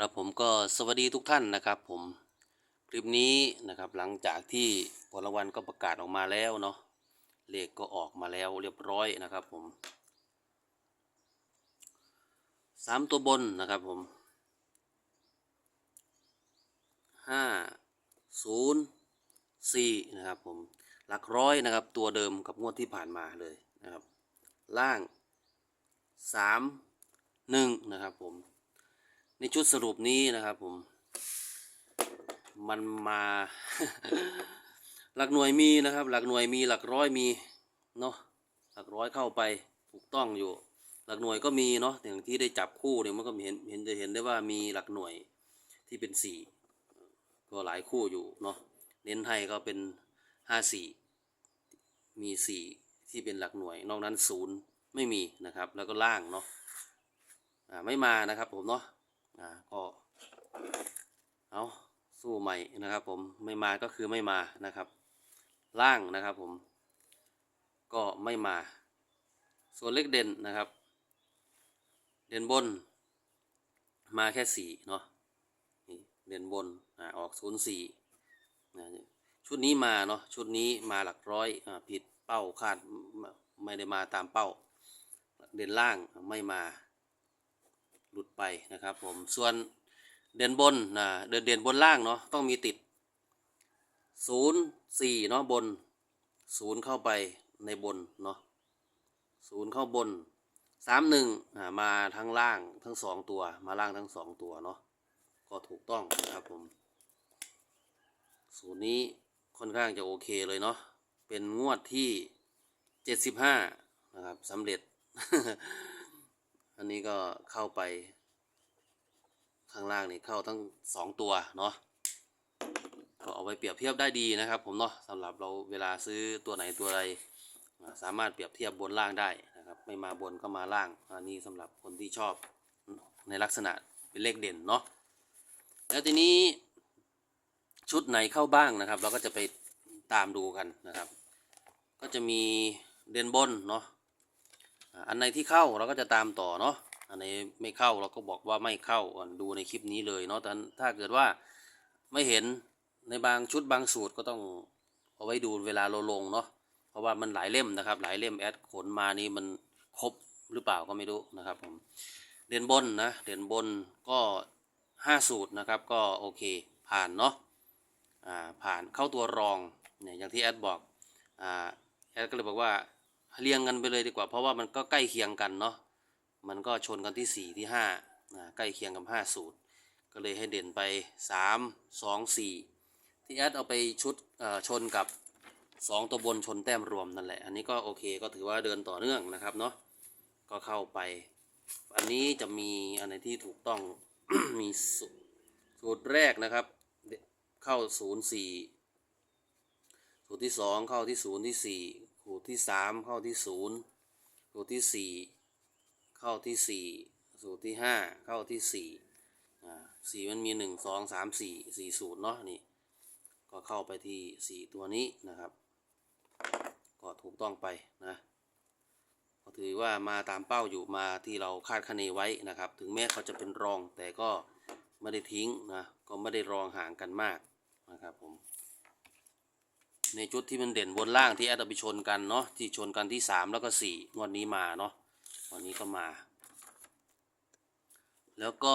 ครับผมก็สวัสดีทุกท่านนะครับผมคลิปนี้นะครับหลังจากที่ผลรางวัลก็ประกาศออกมาแล้วเนาะเลขก็ออกมาแล้วเรียบร้อยนะครับผมสามตัวบนนะครับผมห้าศูนย์สี่นะครับผมหลักร้อยนะครับตัวเดิมกับงวดที่ผ่านมาเลยนะครับ ล่างสามหนึ่งนะครับผม ในชุดสรุปนี้นะครับผม มันมา หลักหน่วยมีนะครับ หลักหน่วยมีหลักร้อยมีเนาะหลักร้อยเข้าไปถูกต้องอยู่ หลักหน่วยก็มีเนาะอย่างที่ได้จับคู่เนี่ยมันก็เห็นเห็นจะเห็นได้ว่ามีหลักหน่วยที่เป็นสี่ก็หลายคู่อยู่เนาะเน้นให้ก็เป็นห้าสี่มีสี่ที่เป็นหลักหน่วย นอกนั้นศูนย์ไม่มีนะครับ แล้วก็ล่างเนาะไม่มานะครับผมเนาะ อ่าก็เอาสู้ใหม่นะครับ ผมไม่มาก็คือไม่มานะครับ ล่างนะครับ ผม ก็ไม่มา ส่วนเลขเด่นนะครับ เด่นบน มาแค่สี่เนาะเด่นบนอ่าออกศูนย์สี่นะชุดนี้มาเนาะชุดนี้มาหลักร้อยอ่าผิดเป้าคาดไม่ได้มาตามเป้า เด่นล่างไม่มา ลุดไปนะครับผมส่วนเด่นบนนะเด่นเด่นบนล่างเนาะต้องมีติดศูนย์สี่เนาะบนศูนย์เข้าไปในบนเนาะศูนย์เข้าบนสามหนึ่งมาทั้งล่างทั้งสองตัวมาล่างทั้งสองตัวเนาะก็ถูกต้องนะครับผมศูนย์นี้ค่อนข้างจะโอเคเลยเนาะเป็นงวดที่เจ็ดสิบห้านะครับสำเร็จ อันนี้ก็เข้าไป ข้างล่างนี่เข้าทั้งสองตัวเนาะก็เอาไว้เปรียบเทียบได้ดีนะครับผมเนาะสำหรับเราเวลาซื้อตัวไหนตัวใดอ่าสามารถเปรียบเทียบบนล่างได้นะครับไม่มาบนก็มาล่างอันนี้สำหรับคนที่ชอบในลักษณะเป็นเลขเด่นเนาะแล้วทีนี้ชุดไหนเข้าบ้างนะครับ เราก็จะไปตามดูกันนะครับ ก็จะมีเด่นบนเนาะ อันไหนที่เข้าเราก็จะตามต่อเนาะอันไหนไม่เข้าเราก็บอกว่าไม่เข้าอะดูในคลิปนี้เลยเนาะแต่ถ้าเกิดว่าไม่เห็นในบางชุดบางสูตรก็ต้องเอาไว้ดูเวลาเราลงเนาะเพราะว่ามันหลายเล่มนะครับ หลายเล่มแอดขนมานี่มันครบหรือเปล่าก็ไม่รู้นะครับผมเด่นบนนะเด่นบนก็ห้าสูตรนะครับก็โอเคผ่านเนาะอ่าผ่านเข้าตัวรองเนี่ยอย่างที่แอดบอกอ่าแอดก็เลยบอกว่า เรียงกันไปเลยดีกว่า เพราะว่ามันก็ใกล้เคียงกันเนาะมันก็ชนกันที่สี่ที่ห้าใกล้เคียงกับห้าสูตร ก็เลยให้เด่นไปสามสองสี่ที่แอดเอาไปชุดชนกับสองตัวบนชนแต้มรวมนั่นแหละ อันนี้ก็โอเคก็ถือว่าเดินต่อเนื่องนะครับเนาะก็เข้าไป อันนี้จะมีอันไหนที่ถูกต้องมีสูสูตรแรกนะครับ เข้าศูนย์สี่สูตรที่สองเข้าที่ศูนย์ที่สี่ สูตรที่สามเข้าที่ศูนย์สูตรที่สี่เข้าที่สี่สูตรที่ห้าเข้าที่สี่อ่าสี่มันมีหนึ่งสองสามสี่สี่สูตรเนาะนี่ก็เข้าไปที่สี่ตัวนี้นะครับ ก็ถูกต้องไปนะก็ถือว่ามาตามเป้าอยู่มาที่เราคาดคะเนไว้นะครับ ถึงแม้เขาจะเป็นรองแต่ก็ไม่ได้ทิ้งนะก็ไม่ได้รองห่างกันมากนะครับผม ในจุดที่มันเด่นบนล่างที่แอดไปชนกันเนาะที่ชนกันที่สามแล้วก็สี่งวันนี้มาเนาะวันนี้ก็มา แล้วก็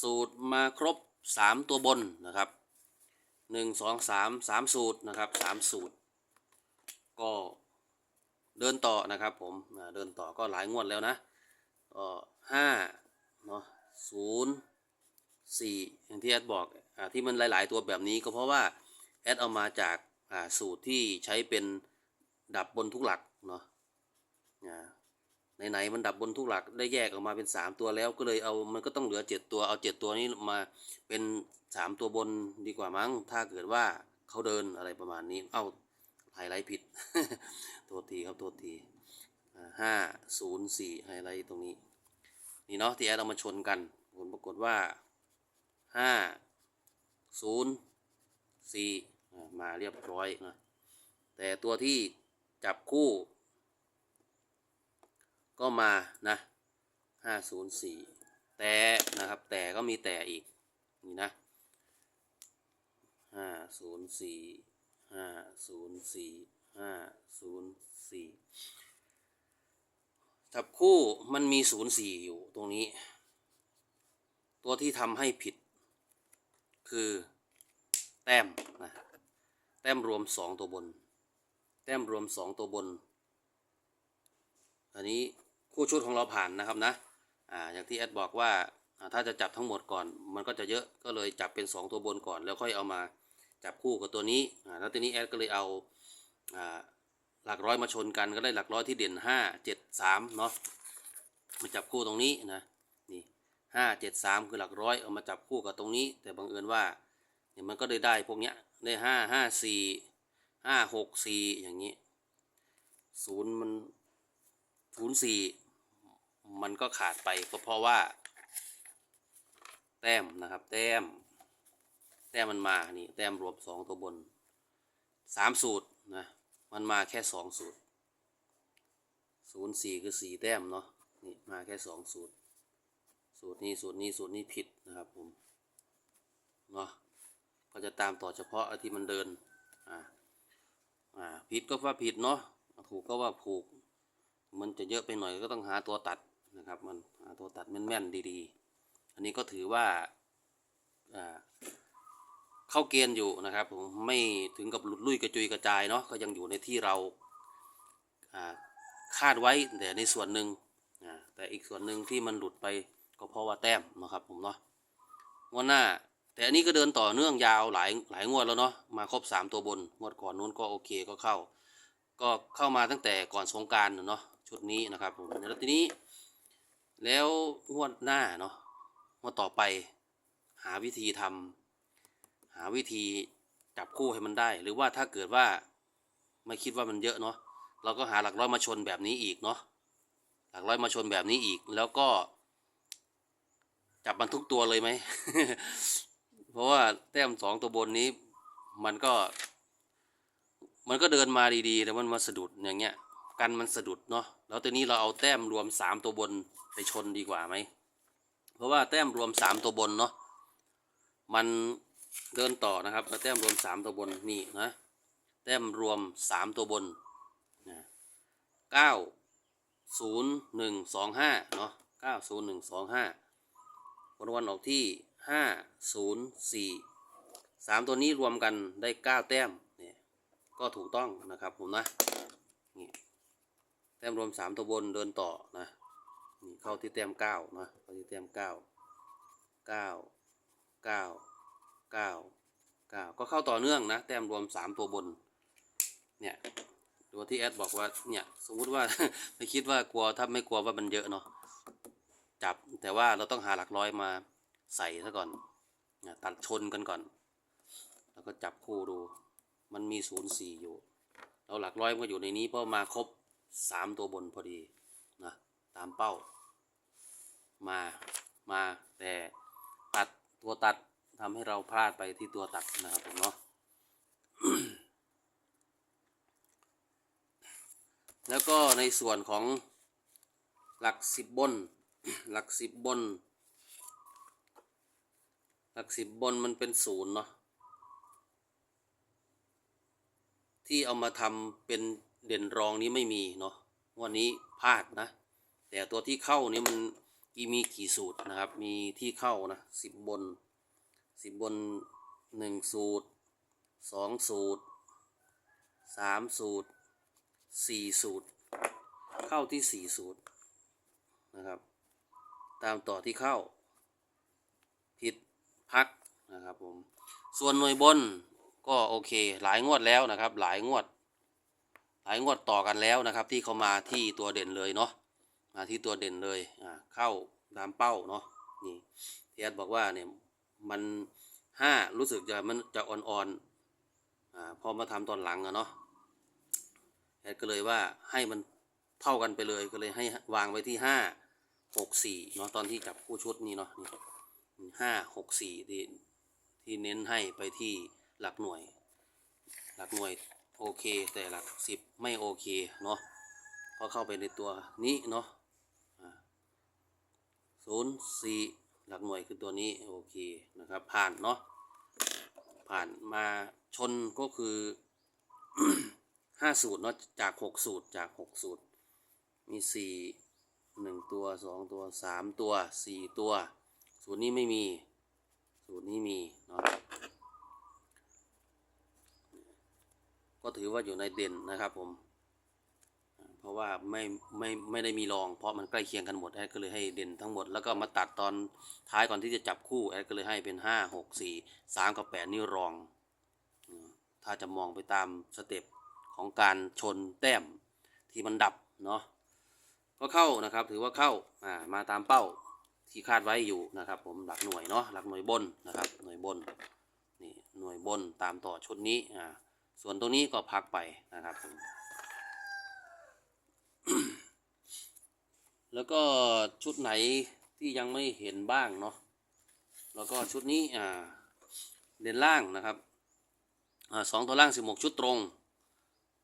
สูตรมาครบสามตัวบนนะครับหนึ่งสองสามสามสูตรนะครับสามสูตร ก็เดินต่อนะครับผมเดินต่อก็หลายงวดแล้วนะก็ห้าเนาะศูนย์สี่อย่างที่แอดบอกอที่มันหลาย ๆ ตัวแบบนี้ก็เพราะว่าแอดเอามาจาก สูตรที่ใช้เป็นดับบนทุกหลักเนาะไหนๆมันดับบนทุกหลักได้แยกออกมาเป็นสามตัวแล้วก็เลยเอามันก็ต้องเหลือเจ็ดตัวเอาเจ็ดตัวนี้มาเป็นสามตัวบนดีกว่ามั้ง ถ้าเกิดว่าเขาเดินอะไรประมาณนี้ เอาไฮไลท์ผิดโทษทีครับโทษทีห้าศูนย์สี่ไฮไลท์ตรงนี้ นี่เนาะที่แอดเอามาชนกัน ผลปรากฏว่าห้าศูนย์สี่ มาเรียบร้อยนะแต่ตัวที่จับคู่ ก็มานะห้าศูนย์สี่แต่นะครับแต่ก็มีแต่อีก นี่นะห้าศูนย์สี่ห้าศูนย์สี่ห้าศูนย์สี่จับคู่มันมีศูนย์สี่อยู่ตรงนี้ ตัวที่ทำให้ผิดคือแต้มนะ ต้มรวมสองตัวบน แต้มรวมสองตัวบน อันนี้คู่ชุดของเราผ่านนะครับนะอ่าอย่างที่แอดบอกว่าอ่าถ้าจะจับทั้งหมดก่อน มันก็จะเยอะก็เลยจับเป็น 2 ตัวบนก่อน แล้วค่อยเอามาจับคู่กับตัวนี้อ่าแล้วทีนี้แอดก็เลยเอาอ่าหลักร้อยมาชนกันก็ได้หลักร้อยที่เด่น 5 7 3เนาะมาจับคู่ตรงนี้นะนี่ห้าเจ็ดสามคือหลักร้อยเอามาจับคู่กับตรงนี้ แต่บังเอิญว่า เนี่ยมันก็ได้ได้พวกเนี้ยได้ห้าห้าสี่ห้าหกสี่อย่างนี้ศูนย์มันศูนย์สี่มันก็ขาดไปก็เพราะว่า แต้มนะครับ แต้ม แต้มมันมานี่แต้มรวมสองตัวบนสามสูตรนะมันมาแค่สองสูตรศูนย์สี่คือสี่แต้มเนาะนี่มาแค่สองสูตร สูตรนี้สูตรนี้สูตรนี้ผิดนะครับผมเนาะ ก็จะตามต่อเฉพาะที่มันเดินอ่าอ่าผิดก็ว่าผิดเนาะถูกก็ว่าถูก มันจะเยอะไปหน่อยก็ต้องหาตัวตัดนะครับมันหาตัวตัดแม่นๆดีๆ อันนี้ก็ถือว่าอ่าเข้าเกณฑ์อยู่นะครับผมไม่ถึงกับหลุดลุ่ยกระจุยกระจายเนาะก็ยังอยู่ในที่เราคาดไว้แต่ในส่วนหนึ่งแต่อีกส่วนหนึ่งที่มันหลุดไปก็เพราะว่าแต้มนะครับผมเนาะงวดหน้า แต่อันนี้ก็เดินต่อเนื่องยาวหลายหลายงวดแล้วเนาะมาครบสามตัวบนงวดก่อนนู้นก็โอเคก็เข้า ก็เข้ามาตั้งแต่ก่อนสงการเนาะชุดนี้นะครับแล้วทีนี้ แล้วงวดหน้าเนาะงวดต่อไป หาวิธีทำหาวิธีจับคู่ให้มันได้ หรือว่าถ้าเกิดว่าไม่คิดว่ามันเยอะเนาะเราก็หาหลักร้อยมาชนแบบนี้อีกเนาะหลักร้อยมาชนแบบนี้อีกแล้วก็จับมันทุกตัวเลยไหม เพราะว่าแต้มสองตัวบนนี้ มันก็ มันก็เดินมาดีๆ แต่มันมาสะดุดอย่างเงี้ย กันมันสะดุดเนาะแล้วทีนี้เราเอาแต้มรวมสามตัวบนไปชนดีกว่าไหมเพราะว่าแต้มรวมสามตัวบนเนาะมันเดินต่อนะครับแล้วแต้มรวมสามตัวบนนี่นะแต้มรวมสามตัวบนนะเก้าศูนย์หนึ่งสองห้าเนาะเก้าศูนย์หนึ่งสองห้าวันวันออกที่ ห้าศูนย์สี่สามตัวนี้รวมกันได้เก้าแต้มเนี่ยก็ถูกต้องนะครับผมนะนี่แต้มรวมสามตัวบนเดินต่อนะนี่เข้าที่แต้มเก้านะเข้าที่แต้มเก้าเก้าเก้าเก้าเก้าก็เข้าต่อเนื่องนะแต้มรวมสามตัวบนเนี่ยตัวที่แอดบอกว่าเนี่ยสมมติว่าไม่คิดว่ากลัวถ้าไม่กลัวว่ามันเยอะเนาะจับแต่ว่าเราต้องหาหลักร้อยมา ใส่ซะก่อนตัดชนกันก่อน แล้วก็จับคู่ดู มันมีศูนย์สี่อยู่ เราหลักร้อยมันก็อยู่ในนี้เพราะมาครบสามตัวบนพอดีนะตามเป้า มามาแต่ตัดตัวตัดทำให้เราพลาดไปที่ตัวตัดนะครับผมเนาะแล้วก็ในส่วนของหลักสิบบน หลักสิบบน หลักสิบบนมันเป็นศูนย์เนาะที่เอามาทำเป็นเด่นรองนี้ไม่มีเนาะวันนี้พลาดนะ แต่ตัวที่เข้านี่มันมีกี่สูตรนะครับ มีที่เข้านะสิบบนสิบบนหนึ่งสูตรสองสูตรสามสูตรสี่สูตร เข้าที่สี่สูตรนะครับ ตามต่อที่เข้า พักนะครับผมส่วนหน่วยบนก็โอเค หลายงวดแล้วนะครับ หลายงวด หลายงวดต่อกันแล้วนะครับ ที่เขามาที่ตัวเด่นเลยเนาะมาที่ตัวเด่นเลยอ่าเข้าตามเป้าเนาะนี่เทียดบอกว่าเนี่ยมันห้ารู้สึกจะมันจะอ่อนๆอ่าพอมาทำตอนหลังอะเนาะแอดก็เลยว่าให้มันเท่ากันไปเลยก็เลยให้วางไว้ที่ห้าหกสี่เนาะตอนที่จับคู่ชุดนี้เนาะนี่ ห้าหกสี่ที่ที่เน้นให้ไปที่หลักหน่วย หลักหน่วยโอเค แต่หลักสิบไม่โอเคเนาะก็เข้าไปในตัวนี้เนาะศูนย์สี่หลักหน่วยคือตัวนี้โอเคนะครับ ผ่านเนาะผ่านมาชนก็คือห้าสูตรเนาะจากหกสูตรจากหกสูตร มีสี่หนึ่งตัวสองตัวสามตัวสี่ตัว สูตรนี้ไม่มี สูตรนี้มีเนาะก็ถือว่าอยู่ในเด่นนะครับผม เพราะว่าไม่ไม่ไม่ได้มีรองเพราะมันใกล้เคียงกันหมดแอดก็เลยให้เด่นทั้งหมดแล้วก็มาตัดตอนท้ายก่อนที่จะจับคู่แอดก็เลยให้เป็นห้าหกสี่สามกับแปดนี่รอง ถ้าจะมองไปตามสเต็ปของการชนแต้มที่มันดับเนาะก็เข้านะครับถือว่าเข้าอ่ามาตามเป้า ที่คาดไว้อยู่นะครับ ผมหลักหน่วยเนาะหลักหน่วยบนนะครับหน่วยบนนี่หน่วยบนตามต่อชุดนี้อ่าส่วนตรงนี้ก็พักไปนะครับผมแล้วก็ชุดไหนที่ยังไม่เห็นบ้างเนาะแล้วก็ชุดนี้อ่าเด่นล่างนะครับอ่าสองตัวล่างสิบหกชุดตรง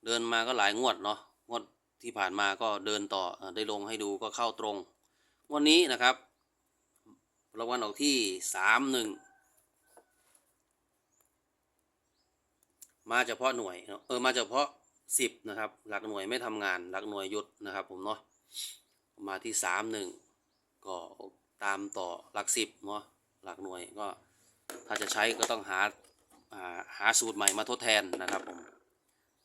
เดินมาก็หลายงวดเนาะงวดที่ผ่านมาก็เดินต่ออได้ลงให้ดูก็เข้าตรงงวันนี้นะครับ รางวัลออกที่สามหนึ่งมาเฉพาะหน่วยเนอะเออมาเฉพาะสิบนะครับ หลักหน่วยไม่ทำงาน หลักหน่วยหยุดนะครับ ผมเนาะมาที่สามหนึ่งก็ตามต่อหลักสิบเนาะหลักหน่วยก็ถ้าจะใช้ก็ต้องหาหาสูตรใหม่มาทดแทนนะครับผม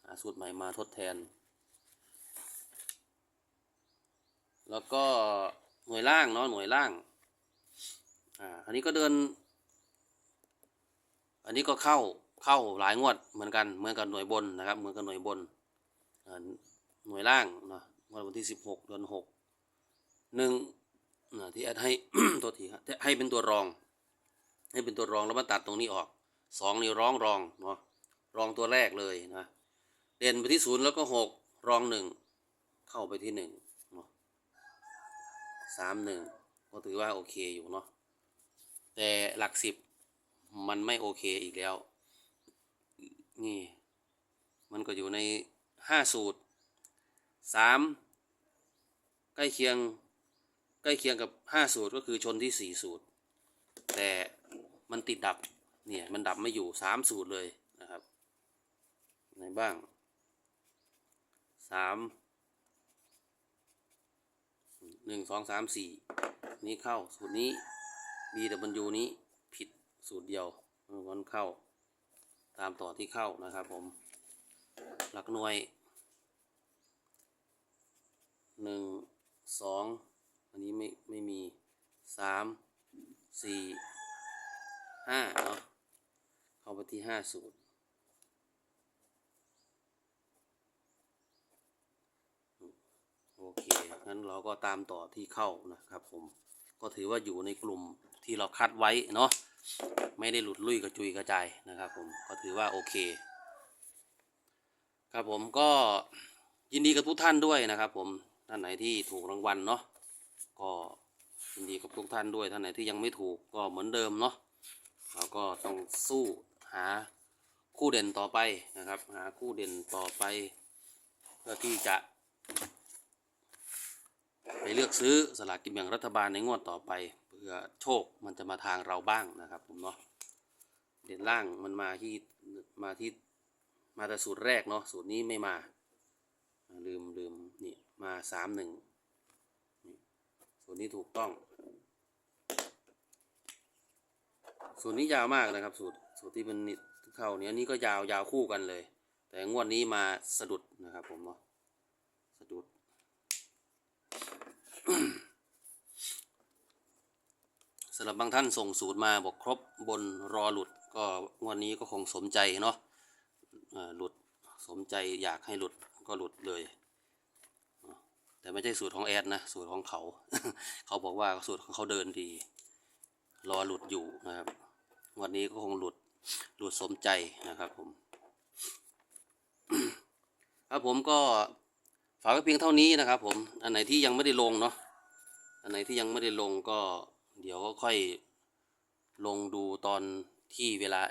หาสูตรใหม่มาทดแทน แล้วก็หน่วยล่างเนาะหน่วยล่าง อ่าอันนี้ก็เดิน อันนี้ก็เข้าเข้าหลายงวดเหมือนกันเหมือนกับหน่วยบนนะครับเหมือนกับหน่วยบนหน่วยล่างเนาะงวดวันที่สิบหกเดือนหกหนึ่งอ่าที่แอดให้ตัวทีครับให้เป็นตัวรอง ให้เป็นตัวรองแล้วมาตัดตรงนี้ออกสองนี่ร้องรองเนาะรองตัวแรกเลยนะเด่นไปที่ศูนย์แล้วก็หกรองหนึ่งเข้าไปที่หนึ่งเนาะสามหนึ่งก็ถือว่าโอเคอยู่เนาะ แต่หลักสิบมันไม่โอเคอีกแล้ว นี่ มันก็อยู่ในห้าสูตรสามใกล้เคียงใกล้เคียงกับห้าสูตรก็คือชนที่สี่สูตร แต่มันติดดับเนี่ยมันดับไม่อยู่สามสูตรเลยนะครับไหนบ้างสามหนึ่งสองสามสี่นี้เข้าสูตรนี้ BW นี้ผิดสูตรเดียวมันเข้า ตามต่อที่เข้านะครับผม หลักหน่วยหนึ่งสองอันนี้ไม่ไม่มีสามสี่ห้าเนาะเข้าไปที่ห้าสูตรโอเค งั้นเราก็ตามต่อที่เข้านะครับผม ก็ถือว่าอยู่ในกลุ่ม ที่เราคัดไว้เนาะไม่ได้หลุดลุ่ยกระจุยกระจายนะครับผมก็ถือว่าโอเค ครับผมก็ยินดีกับทุกท่านด้วยนะครับ ผมท่านไหนที่ถูกรางวัลเนาะก็ยินดีกับทุกท่านด้วยท่านไหนที่ยังไม่ถูกก็เหมือนเดิมเนาะเราก็ต้องสู้หาคู่เด่นต่อไปนะครับ หาคู่เด่นต่อไปเพื่อที่จะ ไปเลือกซื้อสลากกินแบ่งรัฐบาลในงวดต่อไป เพื่อโชคมันจะมาทางเราบ้างนะครับ ผมเนาะเด่นล่างมันมาที่มาที่มาแต่สูตรแรกเนาะสูตรนี้ไม่มา ลืมลืมนี่มาสามหนึ่งส่วนนี้ถูกต้องส่วนนี้ยาวมากนะครับ สูตรสูตรที่เป็นนิดเข้าเนี้ยนี่ก็ยาวยาวคู่กันเลย แต่งวดนี้มาสะดุดนะครับ ผมเนาะสะดุด สำหรับบางท่านส่งสูตรมาบอกครบบนรอหลุดก็วดนี้ก็คงสมใจเนาะหลุดสมใจอยากให้หลุดก็หลุดเลย แต่ไม่ใช่สูตรของแอดนะสูตรของเขา เขาบอกว่าสูตรของเขาเดินดี รอหลุดอยู่นะครับ วันนี้ก็คงหลุดหลุดสมใจนะครับผมครับผมก็ฝากไว้เพียงเท่านี้นะครับผมอันไหนที่ยังไม่ได้ลงเนาะอันไหนที่ยังไม่ได้ลงก็ เดี๋ยวก็ค่อยลงดูตอนที่เวลา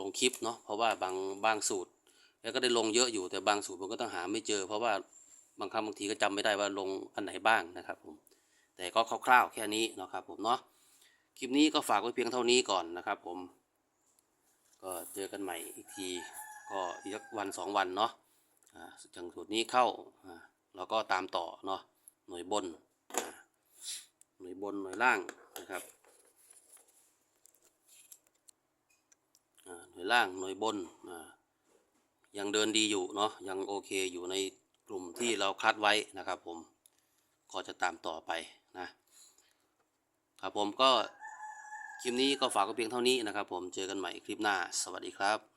ลงคลิปเนาะเพราะว่าบางบางสูตร แล้วก็ได้ลงเยอะอยู่แต่บางสูตรผมก็ต้องหาไม่เจอ เพราะว่าบางครั้งบางทีก็จำไม่ได้ว่าลงอันไหนบ้างนะครับผมแต่ก็คร่าวๆแค่นี้นะครับผมเนาะคลิปนี้ก็ฝากไว้เพียงเท่านี้ก่อนนะครับผม ก็เจอกันใหม่อีกทีก็อีกสักวันสองวันเนาะจังสูตรนี้เข้าอ่าเราก็ตามต่อเนาะหน่วยบนหน่วยบนหน่วยล่าง นะครับหน่วยล่างหน่วยบนยังเดินดีอยู่เนาะยังโอเคอยู่ในกลุ่มที่เราคัดไว้นะครับผมก็จะตามต่อไปนะครับผมก็คลิปนี้ก็ฝากไว้เพียงเท่านี้นะครับผมเจอกันใหม่คลิปหน้า สวัสดีครับ